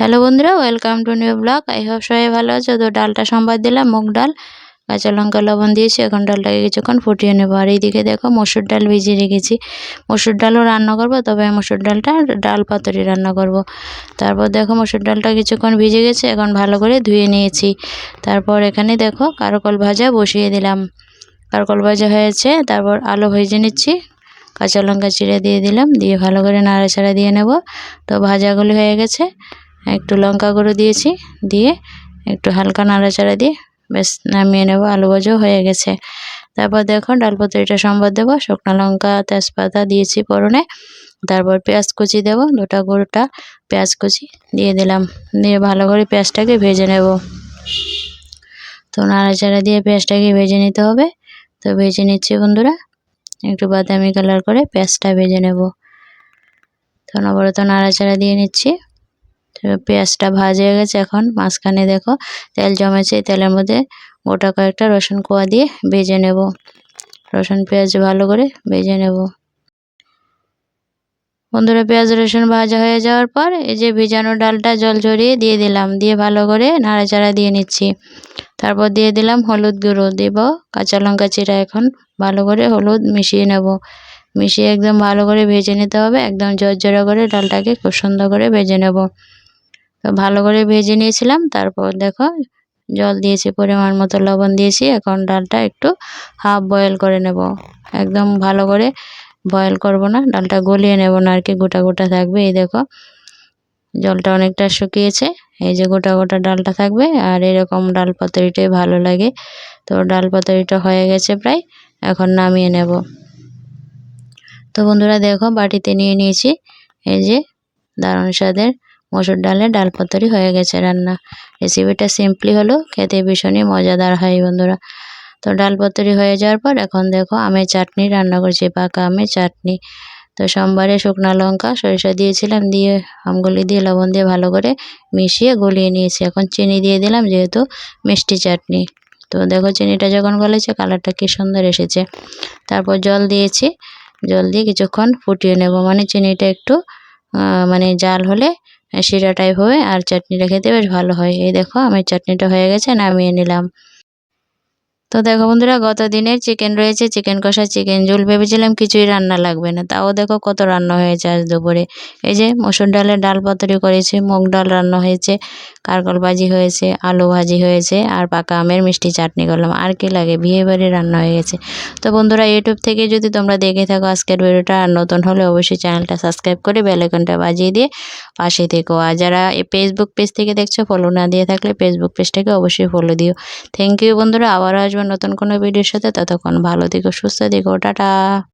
Hello বন্ধুরা welcome to new blog I hope সবাই ভালো আছে। তো ডালটা সম্বাদ দিলাম, মুগ ডাল। কাঁচা লঙ্কা লবণ দিয়েছি, এখন ডালটাকে কিছুক্ষণ ফুটিয়ে নেব। আর এইদিকে দেখো মসুর ডাল ভিজিয়ে রেখেছি। মসুর ডালও রান্না করব, তবে মসুর ডালটা ডাল পাতুরি রান্না করব। তারপর দেখো মসুর ডালটা কিছুক্ষণ ভিজে গেছে, এখন ভালো করে ধুয়ে নিয়েছি। তারপর এখানে দেখো কারকল ভাজা বসিয়ে দিলাম। কারকল ভাজা হয়েছে, তারপর আলু ভেজে নিচ্ছি। কাঁচা লঙ্কা চিড়ে দিয়ে দিলাম, দিয়ে ভালো করে নাড়াচাড়া দিয়ে নেব। তো ভাজাগুলি হয়ে গেছে। একটু লঙ্কা গুঁড়ো দিয়েছি, দিয়ে একটু হালকা নাড়াচাড়া দিয়ে বেশ নামিয়ে নেব, আলু ভাজাও হয়ে গেছে। তারপর দেখো ডাল পাতুরিটা সম্বাদ দেবো, শুকনো লঙ্কা, তেজপাতা দিয়েছি পরনে তারপর পেঁয়াজ কুচি দেবো, দুটা গোটা পেঁয়াজ কুচি দিয়ে দিলাম, দিয়ে ভালো করে পেঁয়াজটাকে ভেজে নেব। তো নাড়াচাড়া দিয়ে পেঁয়াজটাকে ভেজে নিতে হবে। তো ভেজে নিচ্ছি বন্ধুরা, একটু বাদামি কালার করে পেঁয়াজটা ভেজে নেব। তো নবরত নাড়াচাড়া দিয়ে নিচ্ছি। পেঁয়াজটা ভাজে গেছে এখন। মাঝখানে দেখো তেল জমেছে তেলের মধ্যে গোটা কয়েকটা রসুন কোয়া দিয়ে ভেজে নেব। রসুন, পেঁয়াজ ভালো করে ভেজে নেব। বন্ধুরা, পেঁয়াজ, রসুন ভাজা হয়ে যাওয়ার পর এই যে ভেজানো ডালটা জল ঝরিয়ে দিয়ে দিলাম, দিয়ে ভালো করে নাড়াচাড়া দিয়ে নিচ্ছি। তারপর দিয়ে দিলাম হলুদ গুঁড়ো, দেব কাঁচা লঙ্কা চিরা এখন ভালো করে হলুদ মিশিয়ে নেব। মিশিয়ে একদম ভালো করে ভেজে নিতে হবে, একদম জর্জরা করে ডালটাকে খুব সুন্দর করে ভেজে নেব। তো ভালো করে ভেজে নিয়েছিলাম। তারপর দেখো জল দিয়েছি, পরিমাণ মতো লবণ দিয়েছি। এখন ডালটা একটু হাফ বয়েল করে নেব। একদম ভালো করে বয়েল করব না, ডালটা গলিয়ে নেব না আর কি, গোটা গোটা থাকবে। এই দেখো জলটা অনেকটা শুকিয়েছে, এই যে গোটা গোটা ডালটা থাকবে আর এরকম ডাল পাতুরিটাই ভালো লাগে। তো ডাল পাতুরিটা হয়ে গেছে প্রায়, এখন নামিয়ে নেব। তো বন্ধুরা দেখো বাটিতে নিয়ে নিয়েছি, এই যে দারুণ স্বাদের মসুর ডালে ডাল পাতুরি হয়ে গেছে রান্না। রেসিপিটা সিম্পলি হলো, খেতে ভীষণই মজাদার হয় বন্ধুরা। তো ডাল পাতুরি হয়ে যাওয়ার পর এখন দেখো আমের চাটনি রান্না করছি, পাকা আমের চাটনি। তো সোমবারে শুকনো লঙ্কা, সরিষা দিয়েছিলাম দিয়ে আমগুলি দিয়ে লবণ দিয়ে ভালো করে মিশিয়ে গলিয়ে নিয়েছি। এখন চিনি দিয়ে দিলাম যেহেতু মিষ্টি চাটনি। তো দেখো চিনিটা যখন গলেছে কালারটা কি সুন্দর এসেছে। তারপর জল দিয়েছি, জল দিয়ে কিছুক্ষণ ফুটিয়ে নেব। মানে চিনিটা একটু মানে জাল হলে শিরা টাইপ হবে আর চাটনিটা খেতে বেশ ভালো হয়। এই দেখো, আমার চাটনিটা হয়ে গেছে, নামিয়ে নিলাম। তো দেখো বন্ধুরা গত দিনের চিকেন রয়েছে চিকেন কষা চিকেন ঝোল ভেবেছিলাম কিছুই রান্না লাগবে না, তাও দেখো কত রান্না হয়েছে আজ দুপুরে। এই যে মসুর ডালের ডাল পাতুরি করেছে, মুগ ডাল রান্না হয়েছে কারকল ভাজি হয়েছে, আলু ভাজি হয়েছে, আর পাকা আমের মিষ্টি চাটনি করলাম, আর কি লাগে বিয়ে বাড়ি রান্না হয়ে গেছে। তো বন্ধুরা ইউটিউব থেকে যদি তোমরা দেখে থাকো আজকের ভিডিওটা, আর নতুন হলে অবশ্যই চ্যানেলটা সাবস্ক্রাইব করে বেলাইকনটা বাজিয়ে দিয়ে পাশে থেকো। আর যারা ফেসবুক পেজ থেকে দেখছ ফলো না দিয়ে থাকলে ফেসবুক পেজটাকে অবশ্যই ফলো দিও। থ্যাংক ইউ বন্ধুরা, আবারও আসব নতুন কোনো ভিডিওর সাথে ততক্ষণ ভালো থেকো সুস্থ থেকো টাটা।